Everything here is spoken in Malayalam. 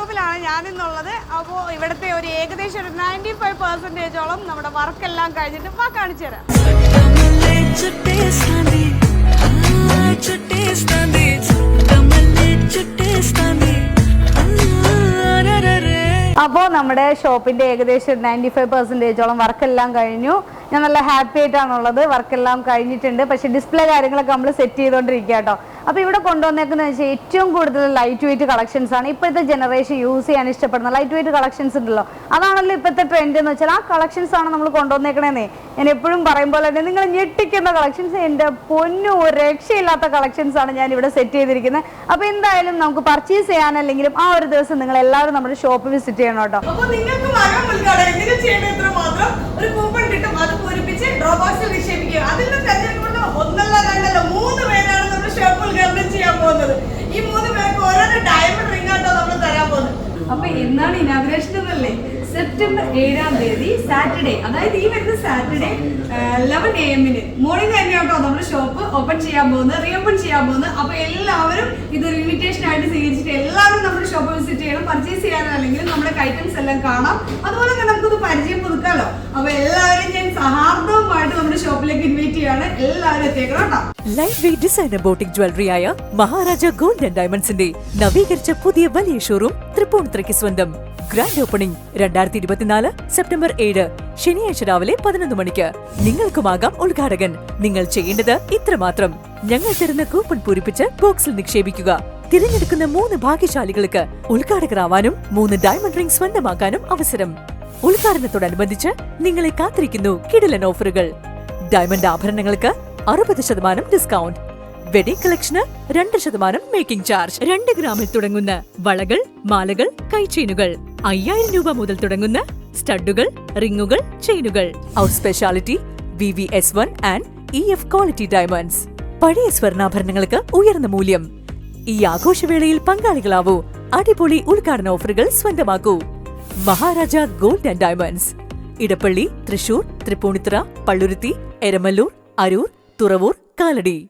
ഷോറൂമിലാണ് ഞാനിന്നുള്ളത്. അപ്പോൾ ഇവിടുത്തെ ഒരു ഏകദേശം ഒരു നയന്റി ഫൈവ് പെർസെന്റേജോളം നമ്മുടെ വർക്കെല്ലാം കഴിഞ്ഞിട്ട് വാ കാണിച്ചു തരാം. അപ്പോ നമ്മുടെ ഷോപ്പിന്റെ ഏകദേശം നയന്റി ഫൈവ് പെർസെന്റേജോളം വർക്കെല്ലാം കഴിഞ്ഞു. ഞാൻ നല്ല ഹാപ്പി ആയിട്ടാണുള്ളത്. വർക്കെല്ലാം കഴിഞ്ഞിട്ടുണ്ട്. പക്ഷെ ഡിസ്പ്ലേ കാര്യങ്ങളൊക്കെ നമ്മൾ സെറ്റ് ചെയ്തുകൊണ്ടിരിക്കുക കേട്ടോ അപ്പോൾ ഇവിടെ കൊണ്ടുവന്നേക്കുന്ന വെച്ചാൽ ഏറ്റവും കൂടുതൽ ലൈറ്റ് വെയിറ്റ് കളക്ഷൻസ് ആണ്. ഇപ്പോഴത്തെ ജനറേഷൻ യൂസ് ചെയ്യാൻ ഇഷ്ടപ്പെടുന്ന ലൈറ്റ് വെയിറ്റ് കളക്ഷൻസ് ഉണ്ടല്ലോ. അതാണല്ലോ ഇപ്പോഴത്തെ ട്രെൻഡ് എന്ന് വെച്ചാൽ ആ കളക്ഷൻസ് ആണ് നമ്മൾ കൊണ്ടുവന്നേക്കണേന്നേ. ഞാൻ എപ്പോഴും പറയുമ്പോൾ തന്നെ നിങ്ങൾ ഞെട്ടിക്കുന്ന കളക്ഷൻസ് എന്റെ പൊന്നു രക്ഷയില്ലാത്ത കളക്ഷൻസ് ആണ് ഞാൻ ഇവിടെ സെറ്റ് ചെയ്തിരിക്കുന്നത്. അപ്പോൾ എന്തായാലും നമുക്ക് പർച്ചേസ് ചെയ്യാനല്ലെങ്കിലും ആ ഒരു ദിവസം നിങ്ങൾ എല്ലാവരും നമ്മുടെ ഷോപ്പ് വിസിറ്റ് ചെയ്യണം കേട്ടോ അപ്പൊ നിങ്ങൾക്ക് മകം മുൻകാട് നിങ്ങൾ ചെയ്യേണ്ടത്ര മാത്രം ഒരു കൂപ്പൺ കിട്ടും. അത് പൂരിപ്പിച്ച് ഡ്രോ ബോക്സിൽ നിക്ഷേപിക്കുക. അതിൽ നിന്ന് തെരഞ്ഞെടുക്കുന്ന ഒന്നല്ല രണ്ടല്ല മൂന്ന് പേരാണ് നമ്മൾ ഷോപ്പ് ഉദ്ഘാടനം ചെയ്യാൻ പോകുന്നത്. ഈ മൂന്ന് പേർക്ക് ഓരോരോ ഡയമണ്ട് റിംഗ് ആട്ടോ നമ്മൾ തരാൻ പോകുന്നത്. അപ്പൊ എന്നാണ് ഇനാഗ്രേഷൻ എന്നല്ലേ? സെപ്റ്റംബർ ഏഴാം തീയതി സാറ്റർഡേ അതായത് ഈ വരുന്ന സാറ്റർഡേ ലെവൻ എ എമ്മിന് മോർണിംഗ് തന്നെയാട്ടോ നമ്മുടെ ഷോപ്പ് ഓപ്പൺ ചെയ്യാൻ പോകുന്നത് റീഓപ്പൺ ചെയ്യാൻ പോകുന്നത്. അപ്പൊ എല്ലാവരും ഇതൊരു ഇൻവിറ്റേഷൻ ആയിട്ട് സ്വീകരിച്ചിട്ട് നമ്മുടെ ഷോപ്പ് വിസിറ്റ് ചെയ്യണം പർച്ചേസ് ചെയ്യാനോ അല്ലെങ്കിൽ നമ്മുടെ ഐറ്റംസ് എല്ലാം കാണാം. അതുപോലെ തന്നെ നമുക്കൊന്ന് പരിചയം പുതുക്കാലോ. അപ്പൊ എല്ലാവരും ഞാൻ സഹാർദ്ദവുമായിട്ട് നമ്മുടെ ഷോപ്പിലേക്ക് ഇൻവൈറ്റ് ചെയ്യാണ്. എല്ലാവരും എത്തിയേക്കണം കേട്ടോ. ലൈറ്റ് വെയ്റ്റ് ഡിസൈനർ ബോട്ടിക് ജ്വല്ലറിയായ മഹാരാജ ഗോൾഡ് ആൻഡ് ഡയമണ്ട്സിന്റെ നവീകരിച്ച പുതിയ വലിയ ഷോറൂം തൃപ്പൂണിത്തുറയ്ക്ക് സ്വന്തം. ഗ്രാൻഡ് ഓപ്പണിംഗ് രണ്ടായിരത്തി ഇരുപത്തിനാല് സെപ്റ്റംബർ ഏഴ് ശനിയാഴ്ച രാവിലെ പതിനൊന്ന് മണിക്ക്. നിങ്ങൾക്കുമാകാം ഉദ്ഘാടകൻ. നിങ്ങൾ ചെയ്യേണ്ടത് ഇത്രമാത്രം. ഞങ്ങൾ തരുന്ന കൂപ്പൺ പൂരിപ്പിച്ച് ബോക്സിൽ നിക്ഷേപിക്കുക. തിരഞ്ഞെടുക്കുന്ന മൂന്ന് ഭാഗ്യശാലികൾക്ക് ഉദ്ഘാടകരാവാനും മൂന്ന് ഡയമണ്ട് റിംഗ് സ്വന്തമാക്കാനും അവസരം. ഉദ്ഘാടനത്തോടനുബന്ധിച്ച് നിങ്ങളെ കാത്തിരിക്കുന്നു കിടിലൻ ഓഫറുകൾ. ഡയമണ്ട് ആഭരണങ്ങൾക്ക് അറുപത് ശതമാനം ഡിസ്കൗണ്ട് വെഡിംഗ് കളക്ഷന് രണ്ട് ശതമാനം മേക്കിംഗ് ചാർജ് രണ്ട് ഗ്രാമിൽ തുടങ്ങുന്ന വളകൾ മാലകൾ കൈചെയിനുകൾ അയ്യായിരം രൂപ മുതൽ തുടങ്ങുന്ന സ്റ്റഡുകൾ റിങ്ങുകൾ ചെയിനുകൾ. Out speciality V V S one and E F quality diamonds പഴയ സ്വർണാഭരണങ്ങൾക്ക് ഉയർന്ന മൂല്യം. ഈ ആഘോഷവേളയിൽ പങ്കാളികളാവൂ. അടിപൊളി ഉദ്ഘാടന ഓഫറുകൾ സ്വന്തമാക്കൂ. Maharaja gold and diamonds. Edappally Thrissur Tripunithura Palluruthy Eramalloor Aroor Thuravoor Kalady.